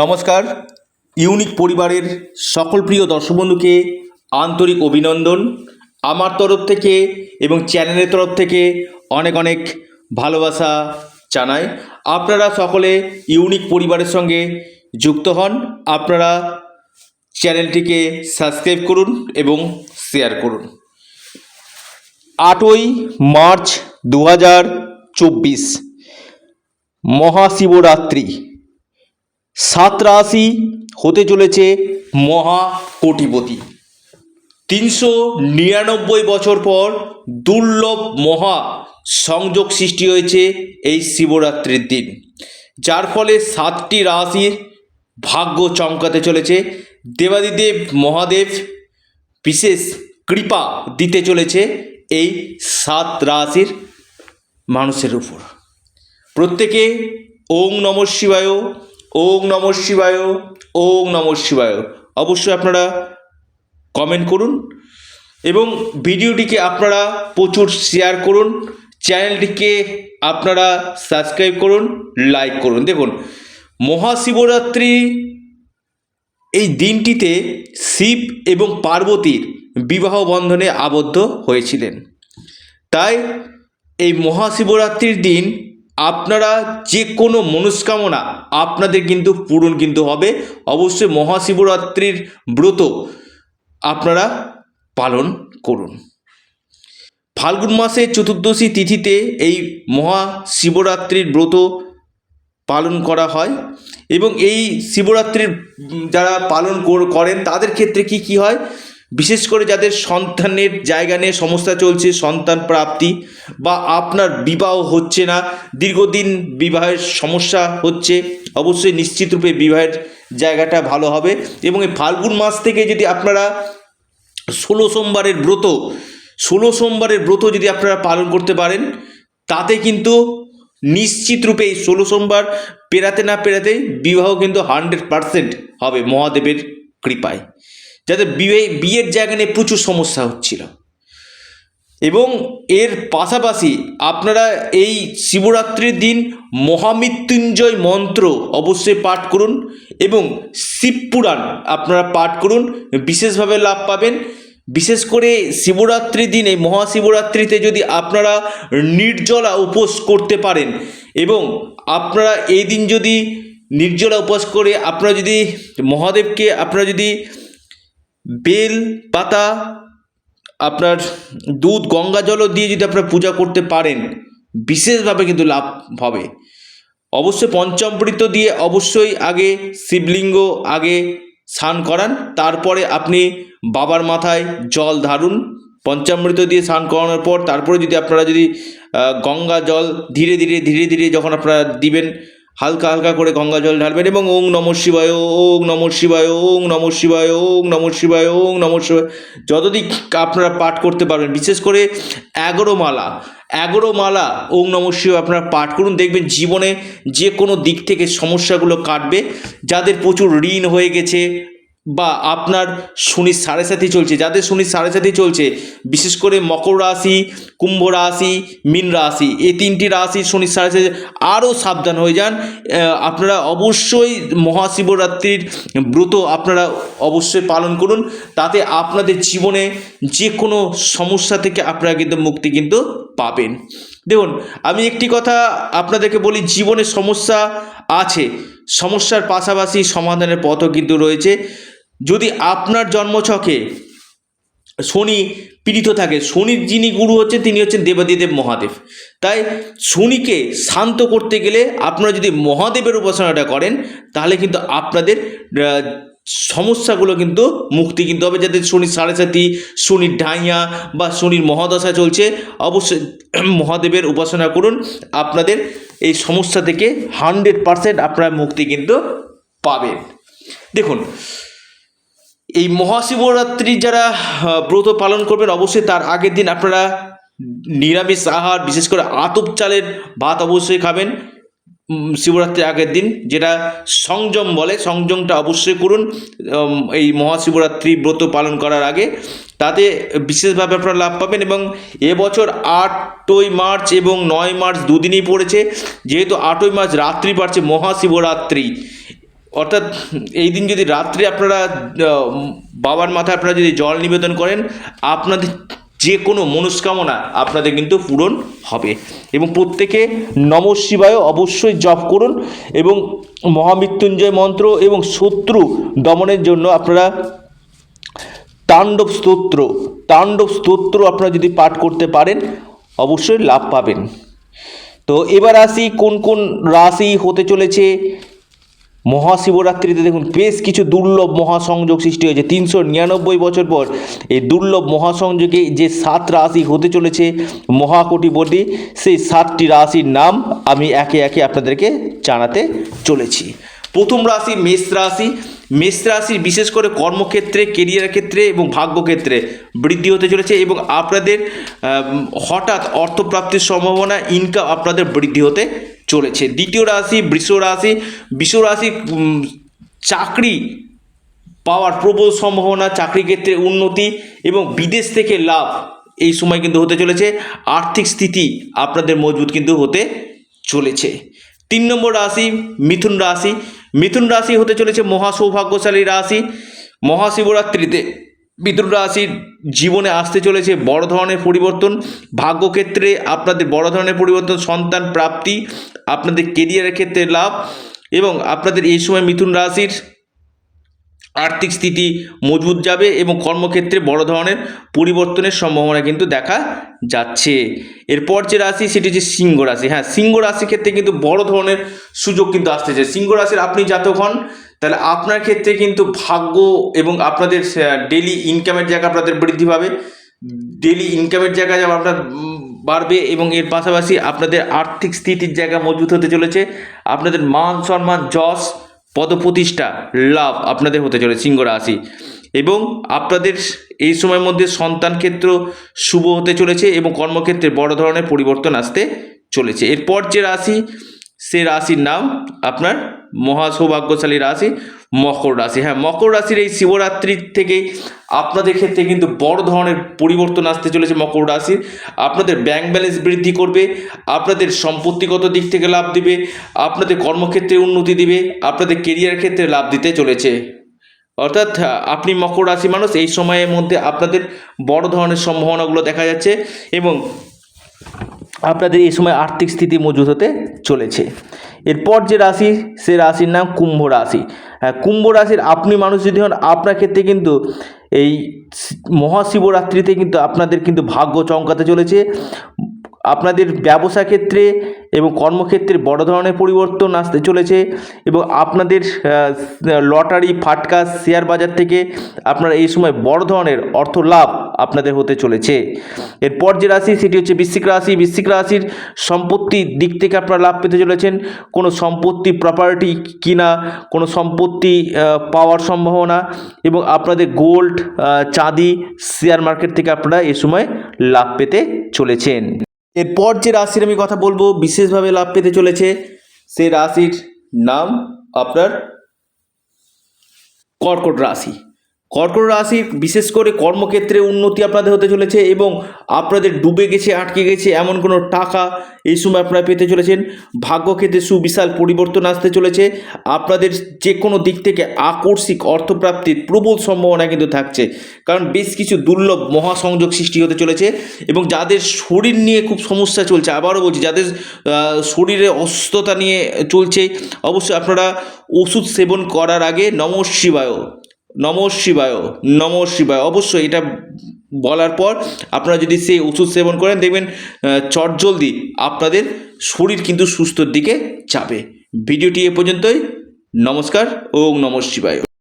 নমস্কার। ইউনিক পরিবারের সকল প্রিয় দর্শক বন্ধুকে আন্তরিক অভিনন্দন। আমার তরফ থেকে এবং চ্যানেলের তরফ থেকে অনেক অনেক ভালোবাসা জানাই। আপনারা সকলে ইউনিক পরিবারের সঙ্গে যুক্ত হন। আপনারা চ্যানেলটিকে সাবস্ক্রাইব করুন এবং শেয়ার করুন। আটই মার্চ দু হাজার চব্বিশ মহাশিবরাত্রি। সাত রাশি হতে চলেছে মহা কোটিপতি তিনশো নিরানব্বই বছর পর দুর্লভ মহা সংযোগ সৃষ্টি হয়েছে এই শিবরাত্রির দিন। যার ফলে সাতটি রাশির ভাগ্য চমকাতে চলেছে। দেবাদিদেব, মহাদেব বিশেষ কৃপা দিতে চলেছে এই সাত রাশির মানুষের উপর। প্রত্যেকে ওং নম শিবায় ওং নম শিবায়, ওং নম শিবায়। অবশ্যই আপনারা কমেন্ট করুন এবং ভিডিওটিকে আপনারা প্রচুর শেয়ার করুন চ্যানেলটিকে আপনারা সাবস্ক্রাইব করুন লাইক করুন। দেখুন, মহাশিবরাত্রি এই দিনটিতে শিব এবং পার্বতীর বিবাহ বন্ধনে আবদ্ধ হয়েছিলেন। তাই এই মহাশিবরাত্রির দিন আপনারা যে কোনো মনস্কামনা আপনাদের কিন্তু পূরণ কিন্তু হবে। অবশ্যই মহাশিবরাত্রির ব্রত আপনারা পালন করুন। ফাল্গুন মাসের চতুর্দশী তিথিতে এই মহাশিবরাত্রির ব্রত পালন করা হয় এবং এই শিবরাত্রির যারা পালন করেন তাদের ক্ষেত্রে কি কি হয়? বিশেষ করে যাদের সন্তানের জায়গা নিয়ে সমস্যা চলছে, সন্তান প্রাপ্তি বা আপনার বিবাহ হচ্ছে না, দীর্ঘদিন বিবাহের সমস্যা হচ্ছে, অবশ্যই নিশ্চিতরূপে বিবাহের জায়গাটা ভালো হবে এবং এই ফাল্গুন মাস থেকে যদি আপনারা ষোলো সোমবারের ব্রত, ষোলো সোমবারের ব্রত যদি আপনারা পালন করতে পারেন, তাতে কিন্তু নিশ্চিত রূপে এই ষোলো সোমবার পেরাতে না পেরাতে বিবাহ কিন্তু হান্ড্রেড পারসেন্ট হবে মহাদেবের কৃপায়। যাদের বিয়ে, বিয়ের জায়গা নিয়ে প্রচুর সমস্যা হচ্ছিল। এবং এর পাশাপাশি আপনারা এই শিবরাত্রির দিন মহামৃত্যুঞ্জয় মন্ত্র অবশ্যই পাঠ করুন এবং শিবপুরাণ আপনারা পাঠ করুন, বিশেষভাবে লাভ পাবেন। বিশেষ করে শিবরাত্রির দিন মহাশিবরাত্রিতে যদি আপনারা নির্জলা উপোস করতে পারেন এবং আপনারা এই দিন যদি নির্জলা উপোস করে, আপনারা যদি মহাদেবকে, আপনারা যদি বেল, পাতা, আপনার দুধ, গঙ্গা জলও দিয়ে যদি আপনারা পূজা করতে পারেন, বিশেষভাবে কিন্তু লাভ হবে। অবশ্যই পঞ্চামৃত দিয়ে অবশ্যই আগে শিবলিঙ্গ আগে স্নান করান, তারপরে আপনি বাবার মাথায় জল ধারুন। পঞ্চামৃত দিয়ে স্নান করানোর পর, তারপরে যদি আপনারা যদি গঙ্গা জল ধীরে ধীরে ধীরে ধীরে যখন আপনারা দিবেন হালকা হালকা করে গঙ্গা জল ঢালবেন এবং ওং নম শিবায়, ওং নম শিবায়, ওং নম শিবায়, ওং নম শিবায়, ওং নম শিবায়। যতদিক আপনারা পাঠ করতে পারবেন, বিশেষ করে এগারো মালা এগারো মালা ওং নম শিব আপনারা পাঠ করুন, দেখবেন জীবনে যে কোনো দিক থেকে সমস্যাগুলো কাটবে, যাদের প্রচুর ঋণ হয়ে গেছে বা আপনার শনির সাড়ে সাথে চলছে, যাদের শনির সাড়ে সাথে চলছে, বিশেষ করে মকর রাশি, কুম্ভ রাশি, মীন রাশি, এই তিনটি রাশি শনির সাড়ে সাথে আরও সাবধান হয়ে যান। আপনারা অবশ্যই মহাশিবরাত্রির ব্রত আপনারা অবশ্যই পালন করুন, তাতে আপনাদের জীবনে যে কোনো সমস্যা থেকে আপনারা কিন্তু মুক্তি কিন্তু পাবেন। দেখুন, আমি একটি কথা আপনাদেরকে বলি, জীবনে সমস্যা আছে, সমস্যার পাশাপাশি সমাধানের পথও কিন্তু রয়েছে। যদি আপনার জন্মছকে শনি পীড়িত থাকে, শনির যিনি গুরু হচ্ছেন, তিনি হচ্ছেন দেবাদিদেব মহাদেব। তাই শনিকে শান্ত করতে গেলে আপনারা যদি মহাদেবের উপাসনাটা করেন, তাহলে কিন্তু আপনাদের সমস্যাগুলো কিন্তু মুক্তি কিন্তু হবে। যাদের শনির সাড়ে সাথী শনির ঢাইয়া বা শনির মহাদশা চলছে, অবশ্যই মহাদেবের উপাসনা করুন। আপনাদের এই সমস্যা থেকে হান্ড্রেড পারসেন্ট আপনারা মুক্তি কিন্তু পাবেন। দেখুন এই মহাশিবরাত্রি যারা ব্রত পালন করবেন, অবশ্যই তার আগের দিন আপনারা নিরামিষ আহার, বিশেষ করে আতপ চালের ভাত অবশ্যই খাবেন। শিবরাত্রির আগের দিন, যেটা সংযম বলে, সংযমটা অবশ্যই করুন এই মহাশিবরাত্রি ব্রত পালন করার আগে। তাতে বিশেষভাবে আপনারা লাভ পাবেন এবং এবছর আটই মার্চ এবং নয় মার্চ দুদিনই পড়েছে, যেহেতু আটই মার্চ রাত্রি পারছে মহাশিবরাত্রি। অর্থাৎ এই দিন যদি রাত্রে আপনারা বাবার মাথায় আপনারা যদি জল নিবেদন করেন, আপনাদের যে কোনো মনস্কামনা আপনাদের কিন্তু পূরণ হবে। এবং প্রত্যেকে নম শিবায় অবশ্যই জপ করুন এবং মহামৃত্যুঞ্জয় মন্ত্র এবং শত্রু দমনের জন্য আপনারা তাণ্ডব স্তোত্র তাণ্ডব স্তোত্র আপনারা যদি পাঠ করতে পারেন, অবশ্যই লাভ পাবেন। তো এবার আসি কোন কোন রাশি হতে চলেছে মহাশিবরাত্রিতে দেখুন বেশ কিছু দুর্লভ মহাসংযোগ সৃষ্টি হয়েছে। তিনশো নিরানব্বই বছর পর এই দুর্লভ মহাসংযোগে যে সাত রাশি হতে চলেছে মহাকোটিপতি, সেই সাতটি রাশির নাম আমি একে একে আপনাদেরকে জানাতে চলেছি। প্রথম রাশি মেষ রাশি। মেষ রাশির বিশেষ করে কর্মক্ষেত্রে কেরিয়ার ক্ষেত্রে এবং ভাগ্যক্ষেত্রে বৃদ্ধি হতে চলেছে এবং আপনাদের হঠাৎ অর্থপ্রাপ্তির সম্ভাবনা ইনকাম আপনাদের বৃদ্ধি হতে চলেছে। দ্বিতীয় রাশি বৃষ রাশি। বৃষ রাশি চাকরি পাওয়ার প্রবল সম্ভাবনা, চাকরি ক্ষেত্রে উন্নতি এবং বিদেশ থেকে লাভ এই সময় কিন্তু হতে চলেছে। আর্থিক স্থিতি আপনাদের মজবুত কিন্তু হতে চলেছে। তিন নম্বর রাশি মিথুন রাশি। মিথুন রাশি হতে চলেছে মহা সৌভাগ্যশালী রাশি। মহাশিবরাত্রিতে মিথুন রাশির জীবনে আসতে চলেছে বড় ধরনের পরিবর্তন। ভাগ্যক্ষেত্রে আপনাদের বড় ধরনের পরিবর্তন, সন্তান প্রাপ্তি, আপনাদের কেরিয়ারের ক্ষেত্রে লাভ এবং আপনাদের এই সময় মিথুন রাশির আর্থিক স্থিতি মজবুত যাবে এবং কর্মক্ষেত্রে বড় ধরনের পরিবর্তনের সম্ভাবনা কিন্তু দেখা যাচ্ছে। এরপর যে রাশি, সেটি হচ্ছে সিংহ রাশি। হ্যাঁ সিংহ রাশির ক্ষেত্রে কিন্তু বড় ধরনের সুযোগ কিন্তু আসতেছে। সিংহ রাশির আপনি জাতক হন তাহলে আপনার ক্ষেত্রে কিন্তু ভাগ্য এবং আপনাদের ডেলি ইনকামের জায়গা আপনাদের বৃদ্ধি পাবে। ডেলি ইনকামের জায়গা যেমন আপনার বাড়বে এবং এর পাশাপাশি আপনাদের আর্থিক স্থিতির জায়গা মজবুত হতে চলেছে। আপনাদের মান সম্মান, যশ, পদপ্রতিষ্ঠা, লাভ আপনাদের হতে চলেছে সিংহ রাশি। এবং আপনাদের এই সময়ের মধ্যে সন্তান ক্ষেত্র শুভ হতে চলেছে এবং কর্মক্ষেত্রে বড় ধরনের পরিবর্তন আসতে চলেছে। এরপর যে রাশি সে রাশির নাম আপনার মহা সৌভাগ্যশালী রাশি, মকর রাশি। হ্যাঁ মকর রাশির এই শিবরাত্রির থেকে আপনাদের ক্ষেত্রে কিন্তু বড় ধরনের পরিবর্তন আসতে চলেছে মকর রাশির। আপনাদের ব্যাংক ব্যালেন্স বৃদ্ধি করবে, আপনাদের সম্পত্তিগত দিক থেকে লাভ দিবে, আপনাদের কর্মক্ষেত্রে উন্নতি দিবে, আপনাদের কেরিয়ার ক্ষেত্রে লাভ দিতে চলেছে। অর্থাৎ আপনি মকর রাশি মানুষ, এই সময়ের মধ্যে আপনাদের বড় ধরনের সম্ভাবনাগুলো দেখা যাচ্ছে এবং আপনাদের এই সময় আর্থিক স্থিতি মজুত হতে চলেছে। এরপর যে রাশি, সে রাশির নাম কুম্ভ রাশি। হ্যাঁ কুম্ভ রাশির আপনি মানুষ যদি হন, আপনার ক্ষেত্রে কিন্তু এই মহাশিবরাত্রিতে কিন্তু আপনাদের কিন্তু ভাগ্য চমকাতে চলেছে। আপনাদের ব্যবসা ক্ষেত্রে এবং কর্মক্ষেত্রে বড় ধরনের পরিবর্তন আসতে চলেছে এবং আপনাদের লটারি, ফাটকা, শেয়ার বাজার থেকে আপনারা এই সময় বড় ধরনের অর্থ লাভ আপনাদের হতে চলেছে। এরপর যে রাশি সেটি হচ্ছে বৃশ্চিক রাশি। বৃশ্চিক রাশির সম্পত্তির দিক থেকে আপনারা লাভ পেতে চলেছেন। কোনো সম্পত্তি প্রপার্টি কিনা, কোনো সম্পত্তি পাওয়ার সম্ভাবনা এবং আপনাদের গোল্ড চাঁদি শেয়ার মার্কেট থেকে আপনারা এই সময় লাভ পেতে চলেছেন। এরপর যে রাশির আমি কথা বলব, বিশেষভাবে লাভ পেতে চলেছে, সে রাশির নাম আপনার কর্কট রাশি। কর্কট রাশি, বিশেষ করে কর্মক্ষেত্রে উন্নতি আপনাদের হতে চলেছে এবং আপনাদের ডুবে গেছে, আটকে গেছে এমন কোনো টাকা এই সময় আপনারা পেতে চলেছেন। ভাগ্যক্ষেত্রে সুবিশাল পরিবর্তন আসতে চলেছে। আপনাদের যে কোনো দিক থেকে আকস্মিক অর্থপ্রাপ্তির প্রবল সম্ভাবনা কিন্তু থাকছে। কারণ বেশ কিছু দুর্লভ মহাসংযোগ সৃষ্টি হতে চলেছে এবং যাদের শরীর নিয়ে খুব সমস্যা চলছে, আবারও বলছি, যাদের শরীরে অসুস্থতা নিয়ে চলছে, অবশ্যই আপনারা ওষুধ সেবন করার আগে নম শিবায়। নম শিবায় নম শিবায়। অবশ্যই এটা বলার পর আপনারা যদি সেই ওষুধ সেবন করেন, দেখবেন চট চটজলদি আপনাদের শরীর কিন্তু সুস্থর দিকে যাবে। ভিডিওটি এ পর্যন্তই। নমস্কার ও নম শিবায়।